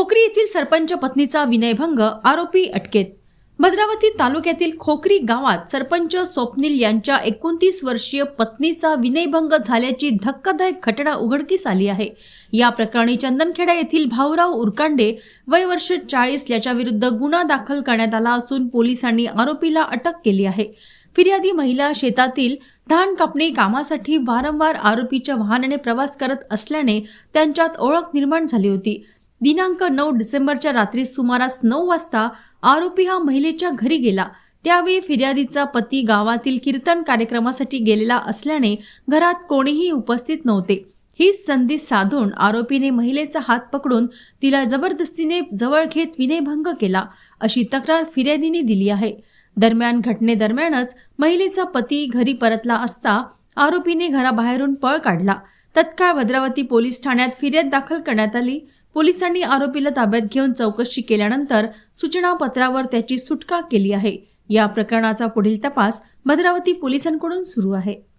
खोकरी येथील सरपंच पत्नीचा विनयभंग आरोपी अटकेत. भद्रावती तालुक्यातील खोकरी गावात सरपंच स्वप्नील यांच्या एकोणतीस वर्षीय पत्नीचा विनयभंग झाल्याची धक्कादायक घटना उघडकीस आली आहे. या प्रकरणी चंदनखेडा येथील भाऊराव उरकांडे वय वर्ष चाळीस याच्या विरुद्ध गुन्हा दाखल करण्यात आला असून पोलिसांनी आरोपीला अटक केली आहे. फिर्यादी महिला शेतातील धान कापणी कामासाठी वारंवार आरोपीच्या वाहनाने प्रवास करत असल्याने त्यांच्यात ओळख निर्माण झाली होती. दिनांक नऊ डिसेंबरच्या रात्री सुमारास नऊ वाजता आरोपी हा महिलेच्या घरी गेला. त्यावेळी फिर्यादीचा पती गावातील कीर्तन कार्यक्रमासाठी गेलेला असल्याने घरात कोणीही उपस्थित नव्हते. ही संधी साधून आरोपीने महिलेचा हात पकडून तिला जबरदस्तीने जवळ घेत विनयभंग केला अशी तक्रार फिर्यादीने दिली आहे. दरम्यान घटनेदरम्यानच महिलेचा पती घरी परतला असता आरोपीने घराबाहेरून पळ काढला. तत्काळ भद्रावती पोलीस ठाण्यात फिर्याद दाखल करण्यात आली. पोलिसांनी आरोपीला ताब्यात घेऊन चौकशी केल्यानंतर सूचनापत्रावर त्याची सुटका केली आहे. या प्रकरणाचा पुढील तपास भद्रावती पोलिसांकडून सुरू आहे.